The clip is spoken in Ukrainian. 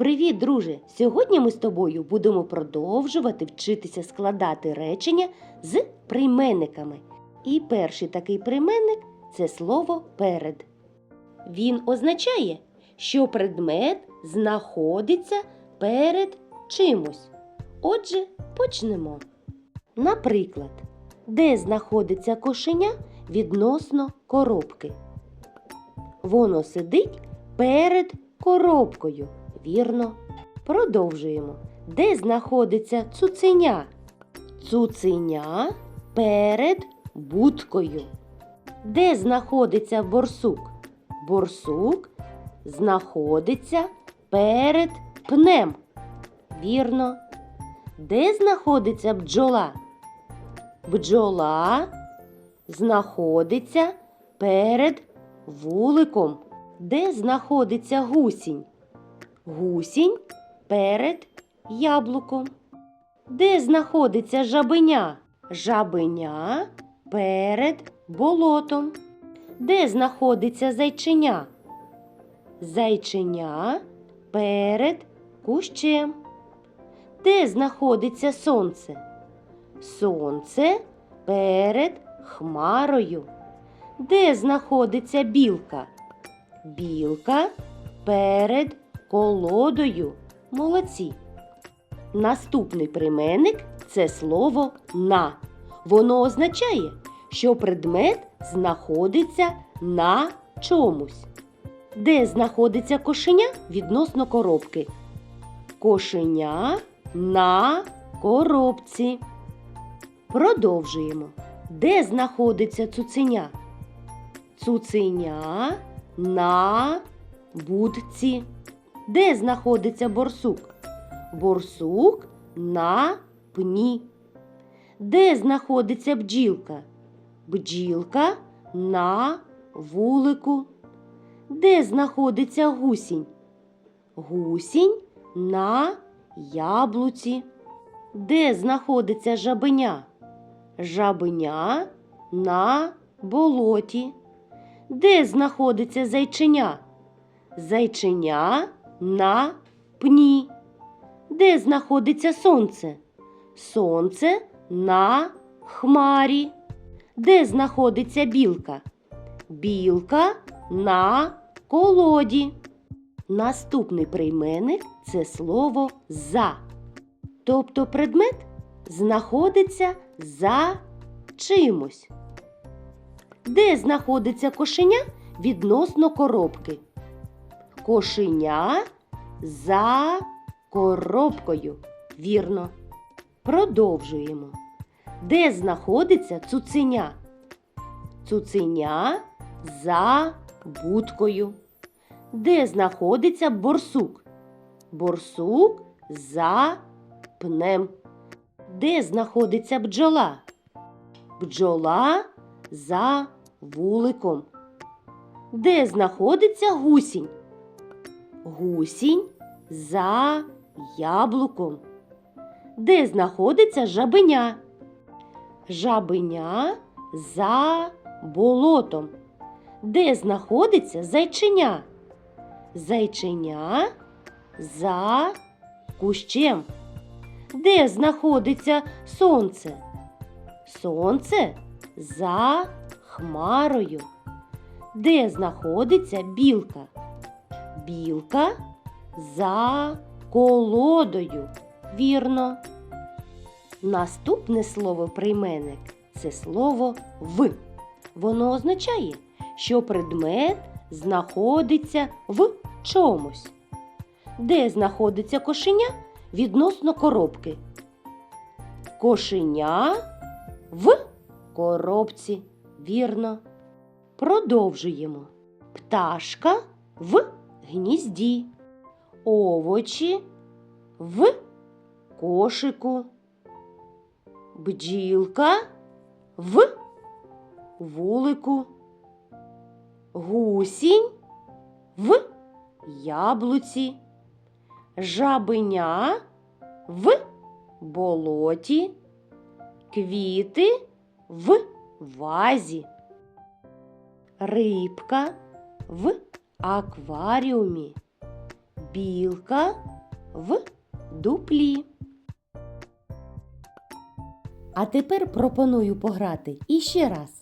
Привіт, друже! Сьогодні ми з тобою будемо продовжувати вчитися складати речення з прийменниками. І перший такий прийменник це слово перед. Він означає, що предмет знаходиться перед чимось. Отже, почнемо. Наприклад, де знаходиться кошеня відносно коробки? Воно сидить перед коробкою. Вірно. Продовжуємо. Де знаходиться цуценя? Цуценя перед будкою. Де знаходиться борсук? Борсук знаходиться перед пнем. Вірно. Де знаходиться бджола? Бджола знаходиться перед вуликом. Де знаходиться гусінь? Гусінь перед яблуком. Де знаходиться жабеня? Жабеня перед болотом. Де знаходиться зайченя? Зайченя перед кущем. Де знаходиться сонце? Сонце перед хмарою. Де знаходиться білка? Білка перед колодою. Молодці. Наступний прийменник це слово на. Воно означає, що предмет знаходиться на чомусь. Де знаходиться кошеня відносно коробки? Кошеня на коробці. Продовжуємо. Де знаходиться цуценя? Цуценя на будці. Де знаходиться борсук? Борсук на пні. Де знаходиться бджілка? Бджілка на вулику. Де знаходиться гусінь? Гусінь на яблуці. Де знаходиться жабеня? Жабеня на болоті. Де знаходиться зайченя? Зайченя на пні. Де знаходиться сонце? Сонце на хмарі. Де знаходиться білка? Білка на колоді. Наступний прийменник це слово за. Тобто предмет знаходиться за чимось. Де знаходиться кошеня відносно коробки? Кошеня за коробкою. Вірно. Продовжуємо. Де знаходиться цуценя? Цуценя за будкою. Де знаходиться борсук? Борсук за пнем. Де знаходиться бджола? Бджола за вуликом. Де знаходиться гусінь? Гусінь за яблуком. Де знаходиться жабеня? Жабеня за болотом. Де знаходиться зайченя? Зайченя за кущем. Де знаходиться сонце? Сонце за хмарою. Де знаходиться білка? Білка за колодою. Вірно. Наступне слово прийменник це слово в. Воно означає, що предмет знаходиться в чомусь. Де знаходиться кошеня відносно коробки? Кошеня в коробці. Вірно. Продовжуємо. Пташка в гнізді. Овочі в кошику. Бджілка в вулику. Гусінь в яблуці. Жабеня в болоті. Квіти в вазі. Рибка в акваріумі. Білка в дуплі. А тепер пропоную пограти іще раз.